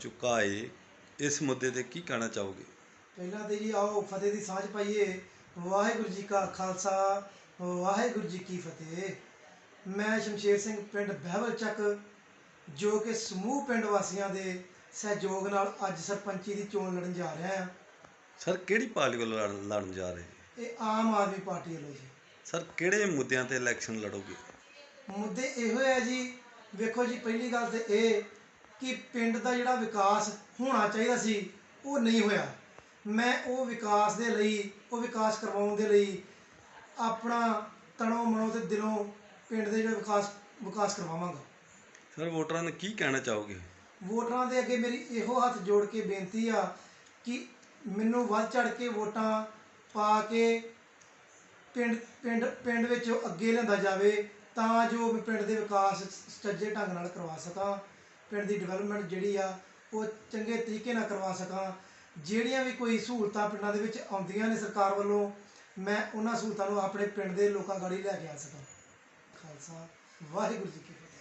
ਚੁੱਕਾ ਏ ਇਸ ਮੁੱਦੇ ਤੇ ਕੀ ਕਹਿਣਾ ਚਾਹੋਗੇ? ਪਹਿਲਾਂ ਤੇ ਜੀ ਆਓ ਫਤਿਹ ਦੀ ਸਾਂਝ ਪਾਈਏ। ਵਾਹਿਗੁਰੂ ਜੀ ਕਾ ਖਾਲਸਾ ਵਾਹਿਗੁਰੂ ਜੀ ਕੀ ਫਤਿਹ। ਮੈਂ ਸ਼ਮਸ਼ੇਰ ਸਿੰਘ ਪਿੰਡ ਬਹਿਬਲ ਚੱਕ ਜੋ ਕਿ ਸਮੂਹ ਪਿੰਡ ਵਾਸੀਆਂ ਦੇ ਸਹਿਯੋਗ ਨਾਲ ਅੱਜ ਸਰਪੰਚੀ ਦੀ ਚੋਣ ਲੜਨ ਜਾ ਰਿਹਾ ਹਾਂ। ਸਰ ਕਿਹੜੀ ਪਾਰਟੀ ਵੱਲੋਂ ਲੜ- ਲੜਨ ਜਾ ਰਹੇ? ਜੀ? ਇਹ ਆਮ ਆਦਮੀ ਪਾਰਟੀ ਵੱਲੋਂ ਜੀ। ਸਰ ਕਿਹੜੇ ਮੁੱਦਿਆਂ ਤੇ ਇਲੈਕਸ਼ਨ ਲੜੋਗੇ? ਮੁੱਦੇ ਇਹੋ ਹੈ ਜੀ ਵੇਖੋ ਜੀ ਪਹਿਲੀ ਗੱਲ ਤੇ ਇਹ ਕਿ ਪਿੰਡ ਦਾ ਜਿਹੜਾ ਵਿਕਾਸ ਹੋਣਾ ਚਾਹੀਦਾ ਸੀ ਉਹ ਨਹੀਂ ਹੋਇਆ। ਮੈਂ ਉਹ ਵਿਕਾਸ ਦੇ ਲਈ ਉਹ ਵਿਕਾਸ ਕਰਵਾਉਣ ਦੇ ਲਈ ਆਪਣਾ ਤਣੋ ਮਨੋ ਤੇ ਦਿਲੋਂ ਪਿੰਡ ਦੇ ਜਿਹੜਾ ਵਿਕਾਸ ਵਿਕਾਸ ਕਰਵਾਵਾਂਗਾ। ਸਰ ਵੋਟਰਾਂ ਨੂੰ ਕੀ ਕਹਿਣਾ ਚਾਹੋਗੇ? ਵੋਟਰਾਂ ਦੇ ਅੱਗੇ ਮੇਰੀ ਇਹੋ ਹੱਥ ਜੋੜ ਕੇ ਬੇਨਤੀ ਆ ਕਿ ਮੈਨੂੰ ਵੱਧ ਚੜ ਕੇ ਵੋਟਾਂ ਪਾ ਕੇ ਪਿੰਡ ਪਿੰਡ ਪਿੰਡ ਵਿੱਚੋਂ ਅੱਗੇ ਲਿਆਂਦਾ ਜਾਵੇ ਤਾਂ ਜੋ ਮੈਂ ਪਿੰਡ ਦੇ ਵਿਕਾਸ ਸੱਜੇ ਢੰਗ ਨਾਲ ਕਰਵਾ ਸਕਾਂ। ਪਿੰਡ ਦੀ ਡਿਵੈਲਪਮੈਂਟ ਜਿਹੜੀ ਆ, ਉਹ ਚੰਗੇ ਤਰੀਕੇ ਨਾਲ ਕਰਵਾ ਸਕਾਂ। ਜਿਹੜੀਆਂ ਵੀ ਕੋਈ ਸਹੂਲਤਾਂ ਪਿੰਡਾਂ ਦੇ ਵਿੱਚ ਆਉਂਦੀਆਂ ਨੇ ਸਰਕਾਰ ਵੱਲੋਂ, ਮੈਂ ਉਹਨਾਂ ਸਹੂਲਤਾਂ ਨੂੰ ਆਪਣੇ ਪਿੰਡ ਦੇ ਲੋਕਾਂ ਗਾੜੀ ਲੈ ਕੇ ਆ ਸਕਾਂ। ਖਾਲਸਾ, ਵਾਹਿਗੁਰੂ ਜੀ ਕੀ ਫਤਿਹ।